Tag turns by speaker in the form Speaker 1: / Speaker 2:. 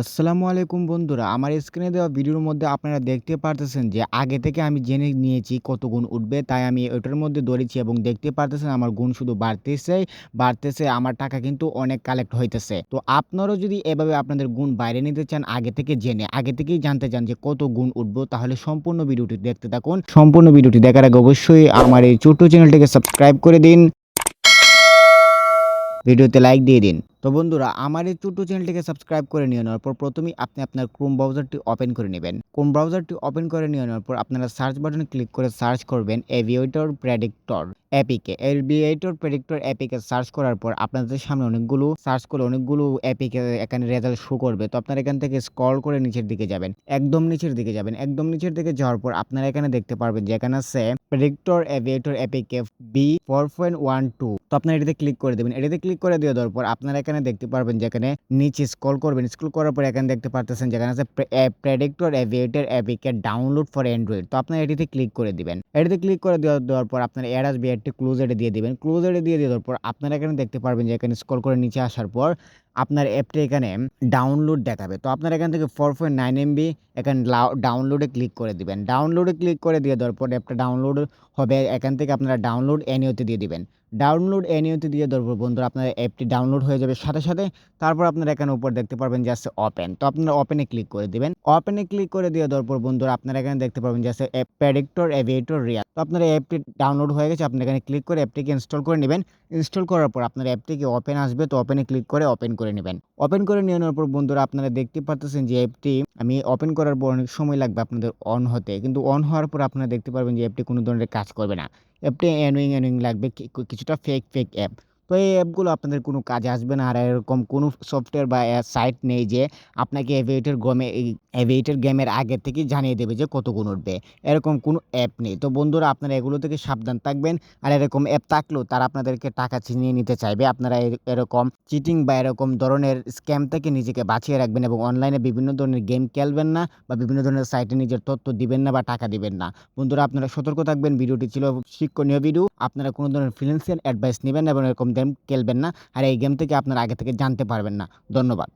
Speaker 1: আসসালামু আলাইকুম বন্ধুরা, আমার স্ক্রিনে দেওয়া ভিডিওর মধ্যে আপনারা দেখতে পারতেছেন যে আগে থেকে আমি জেনে নিয়েছি কত গুণ উঠবে, তাই আমি ওটার মধ্যে দৌড়েছি এবং দেখতে পারতেছেন আমার গুণ শুধু বাড়তেছে বাড়তেছে, আমার টাকা কিন্তু অনেক কালেক্ট হইতেছে। তো আপনারাও যদি এভাবে আপনাদের গুণ বাইরে নিতে চান, আগে থেকে জেনে, আগে থেকেই জানতে চান যে কত গুণ উঠবো, তাহলে সম্পূর্ণ ভিডিওটি দেখতে থাকুন। সম্পূর্ণ ভিডিওটি দেখার আগে অবশ্যই আমার এই ছোট্ট চ্যানেলটিকে সাবস্ক্রাইব করে দিন। ভিডিওতে লাইক দিয়ে দিন। তো বন্ধুরা, আমার এই ছোট্ট চ্যানেলটিকে সাবস্ক্রাইব করে নিয়ে নেওয়ার পর প্রথমেই আপনি আপনার ক্রোম ব্রাউজারটি ওপেন করে নেবেন। ক্রোম ব্রাউজারটি ওপেন করে নিয়ে নেওয়ার পর আপনারা সার্চ বাটনে ক্লিক করে সার্চ করবেন এভিয়েটর প্রেডিক্টর অ্যাপিকে এভিয়েটর প্রেডিক্টর অ্যাপিকে সার্চ করার পর আপনাদের সামনে অনেকগুলো সার্চ করে অনেকগুলো অ্যাপিকে এখানে রেজাল্ট শো করবে। তো আপনারা এখান থেকে স্ক্রল করে নিচের দিকে যাবেন, একদম নিচের দিকে যাবেন। একদম নিচের দিকে যাওয়ার পর আপনারা এখানে দেখতে পারবেন যে এখানে আছে predictor aviator APK B four point one two তো আপনারা এটাতে ক্লিক করে দেবেন। এটাতে ক্লিক করে দিয়ে দেওয়ার পর আপনারা এখানে দেখতে পারবেন যে এখানে নিচে স্ক্রল করবেন। স্ক্রল করার পর এখানে দেখতে পারতেছেন যেখানে আছে predictor aviator APK download for Android তো আপনারা এটিতে ক্লিক করে দিবেন। এটিতে ক্লিক করে দেওয়ার পর আপনার এড আসবে ক্লোজ এডে দিয়ে দিবেন। ক্লোজ এডে দিয়ে দেওয়ার পর আপনারা এখানে দেখতে পারবেন যে এখানে স্কল করে নিচে আসার পর আপনার অ্যাপটা এখানে ডাউনলোড দেখাবে। তো আপনার এখান থেকে ফোর পয়েন্ট নাইন এমবি এখানে ডাউনলোডে ক্লিক করে দিবেন। ডাউনলোডে ক্লিক করে দিয়ে দেওয়ার পর অ্যাপটা ডাউনলোড হবে, এখান থেকে আপনারা ডাউনলোড এনিওতে দিয়ে দিবেন। ডাউনলোড এনিওতে দিয়ে দেওয়ার পর বন্ধুরা আপনার অ্যাপটি ডাউনলোড হয়ে যাবে সাথে সাথে। তারপর আপনারা এখানে উপর দেখতে পারবেন যে আছে ওপেন তো আপনারা ওপেনে ক্লিক করে দিবেন। ওপেনে ক্লিক করে দিয়ে দেওয়ার পর বন্ধুরা আপনারা এখানে দেখতে পারবেন যে আছে অ্যাপ প্রেডিক্টর এভিয়েটর রিয়া তো আপনার অ্যাপটি ডাউনলোড হয়ে গেছে আপনি এখানে ক্লিক করে অ্যাপটিকে ইনস্টল করে নেবেন। ইনস্টল করার পর আপনার অ্যাপটিকে ওপেন আসবে? তো ওপেনে ক্লিক করে ওপেন করে নেবেন। ওপেন করে নিয়ে নেওয়ার পর বন্ধুরা আপনারা দেখতে পারতেছেন যে অ্যাপটি আমি ওপেন করার পর অনেক সময় লাগবে আপনাদের অন হতে। কিন্তু অন হওয়ার পর আপনারা দেখতে পারবেন যে অ্যাপটি কোনো ধরনের কাজ করবে না। অ্যাপটি অ্যানুইং অ্যানুইং লাগবে। কিছুটা ফেক ফেক অ্যাপ তো এই অ্যাপগুলো আপনাদের কোনো কাজে আসবে না। আর এরকম কোনো সফটওয়্যার বা সাইট নেই যে আপনাকে এভিয়েটার গমে এভিয়েটার গেমের আগে থেকে জানিয়ে দেবে যে কত গুণ উঠবে। এরকম কোনো অ্যাপ নেই। তো বন্ধুরা, আপনারা এগুলো থেকে সাবধান থাকবেন। আর এরকম অ্যাপ থাকলেও তারা আপনাদেরকে টাকা ছিনিয়ে নিতে চাইবে। আপনারা এরকম চিটিং বা এরকম ধরনের স্ক্যাম থেকে নিজেকে বাঁচিয়ে রাখবেন এবং অনলাইনে বিভিন্ন ধরনের গেম খেলবেন না বা বিভিন্ন ধরনের সাইটে নিজের তথ্য দিবেন না বা টাকা দিবেন না। বন্ধুরা, আপনারা সতর্ক থাকবেন। ভিডিওটি ছিল শিক্ষণীয় ভিডিও। আপনারা কোনো ধরনের ফিনান্সিয়াল অ্যাডভাইস নেবেন এবং এরকম গেম খেলবেন না আর এই গেম থেকে আপনারা আগে থেকে জানতে পারবেন না। ধন্যবাদ।